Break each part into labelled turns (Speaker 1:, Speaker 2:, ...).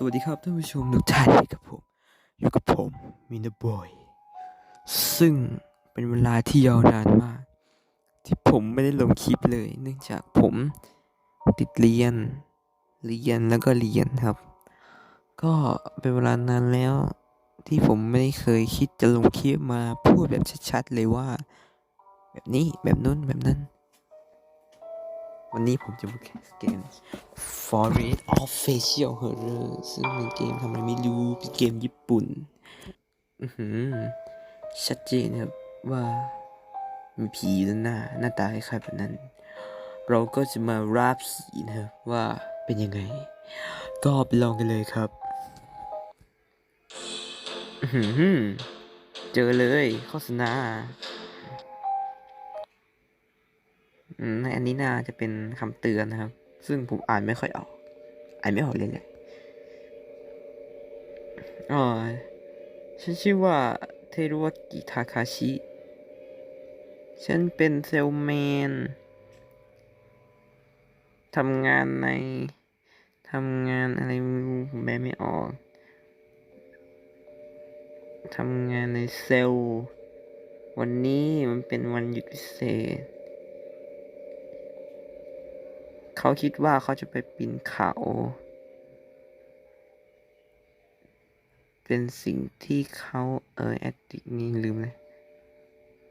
Speaker 1: สวัสดีครับท่านผู้ชมทุกท่านกับผม อยู่กับผมมินาบอย ซึ่งเป็นเวลาที่ยาวนานมาก ที่ผมไม่ได้ลงคลิปเลย เนื่องจากผมติดเรียน เรียนแล้วก็เรียนครับ ก็เป็นเวลานานแล้วที่ผมไม่ได้เคยคิดจะลงคลิปมาพูดแบบชัดๆเลยว่า แบบนี้แบบนู้นแบบนั้น วันนี้ผมจะมาแคสเกม Forest of Facial Horror ซึ่งเป็นเกมทำอะไรไม่รู้เป็นเกมญี่ปุ่น อือหือ ชัดเจนครับว่า มีผีอยู่ด้านหน้า หน้าตาคล้ายๆแบบนั้น เราก็จะมาราบผีนะครับว่าเป็นยังไง ก็ไปลองกันเลยครับ อือหือ เจอเลยโฆษณา ในอันนี้น่าจะเป็นคำเตือนนะครับ ซึ่งผมอ่านไม่ค่อยออก อ่านไม่ออกเลยแหละอ๋อฉันชื่อว่าเทรุวากิทาคาชิ ฉันเป็นเซลแมนทำงานในทำงานอะไรไม่รู้ผมแปลไม่ออกทำงานในเซลล์ วันนี้มันเป็นวันหยุดพิเศษ เขาคิดว่าเขาจะไปปีนเขาเป็นสิ่งที่เขาเออแอดดิกนี่ลืมเลย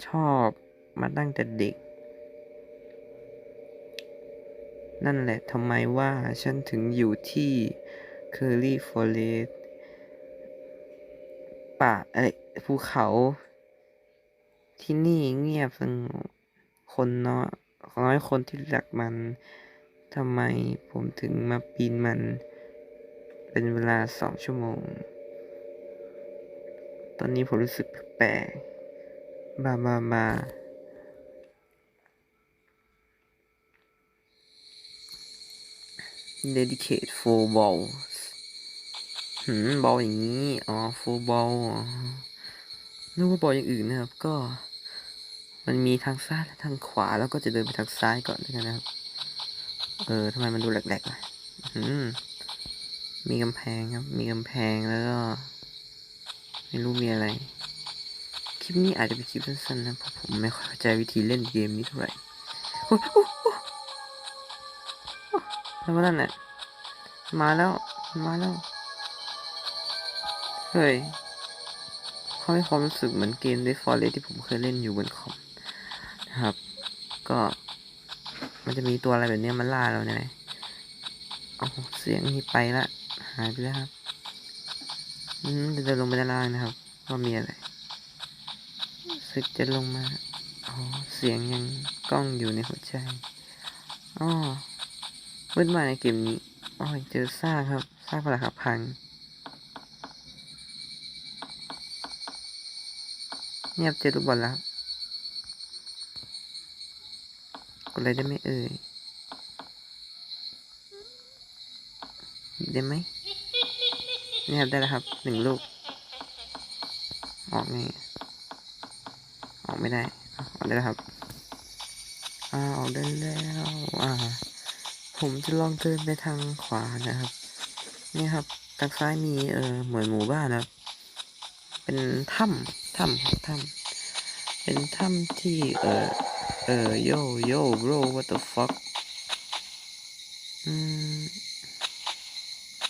Speaker 1: ชอบมาตั้งแต่เด็ก นั่นแหละทำไมว่าฉันถึงอยู่ที่เคอรี่ฟอเรสป่าเอ้ภูเขาที่นี่เงียบสงบคนน้อยน้อยคนที่รักมัน ทำไมผมถึงมาปีนมัน เป็นเวลาสองชั่วโมง ตอนนี้ผมรู้สึกแปลกบาบาบา dedicate four balls หืมบอลอย่างนี้ อ๋อ four ball อ๋อนึกว่าบอลอย่างอื่นนะครับ ก็ มันมีทางซ้ายและทางขวา แล้วก็จะเดินไปทางซ้ายก่อนนะครับ เออทำไมมันดูแหลกๆล่ะมีกำแพงครับ มีกำแพงแล้วก็ ไม่รู้มีอะไร คลิปนี้อาจจะเป็นคลิปสั้นๆนะเพราะผมไม่ค่อยเข้าใจวิธีเล่นเกมนี้เท่าไหร่แล้วนั่นน่ะมาแล้ว มาแล้ว เฮ้ยเขาให้ความรู้สึกเหมือนเกม Dead Forest ที่ผมเคยเล่นอยู่บนคอมนะครับ ก็ มันจะมีตัวอะไรแบบนี้มันล่าเราเนี่ยเอาเสียงนี้ไปละ หายไปแล้วครับอืมจะเดินลงไปด้านล่างนะครับ ว่ามีอะไรสึกจะลงมาอ๋อเสียงยังกล้องอยู่ในหัวใจอ๋อมืดมาในเกมนี้อ๋อเจอซากครับซากปลักหักพังเงียบเจอลูกบอลแล้วครับกด อะไรได้ไหมเอ่ยได้ไหมเนี่ยครับได้แล้วครับหนึ่งลูก ออกไงออกไม่ได้ออกได้แล้วครับอ่าออกได้แล้วอ่าผมจะลองเดินไปทางขวานะครับ นี่ครับทางซ้ายมีเออเหมือนหมู่บ้านนะครับเป็นถ้ำถ้ำถ้ำเป็นถ้ำที่เออ เออโยโย่ bro what the fuck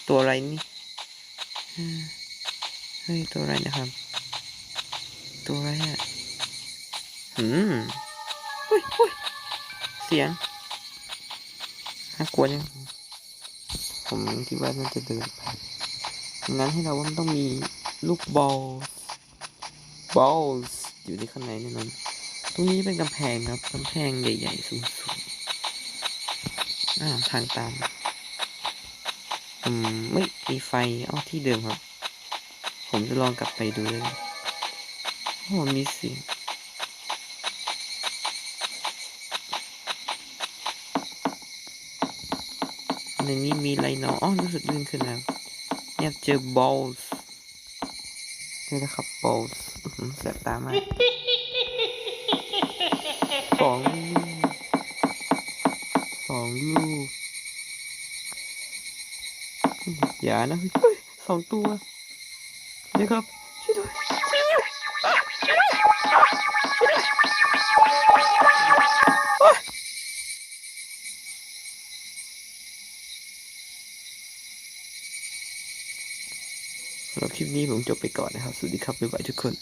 Speaker 1: ตัวอะไรนี่เฮ้ย ตัวอะไรนะครับ ตัวอะไรอะหืมเฮ้ยเฮ้ยเสียงน่ากลัวจังผมคิดว่ามันจะเดินไปงั้นให้เราว่ามันต้องมีลูกบอลบอลอยู่ในข้างในแน่นอน ตรงนี้เป็นกำแพงครับกำแพงใหญ่ๆสูงๆอ่าทางตามอืมไม่มีไฟอ้อที่เดิมครับ ผมจะลองกลับไปดูเลยโอ้มีเสียงในนี้มีอะไรเนาะอ๋อรู้สึกลื่นขึ้นแล้วอยากเจอบอลส์นี่นะครับบอลส์แสบตามาก อย่านะเฮ้ยสองตัวนี่ครับช่วยด้วยช่วยด้วยช่วยด้วยสำหรับคลิปนี้ผมจบไปก่อนนะครับ สวัสดีครับบ๊ายบายทุกคน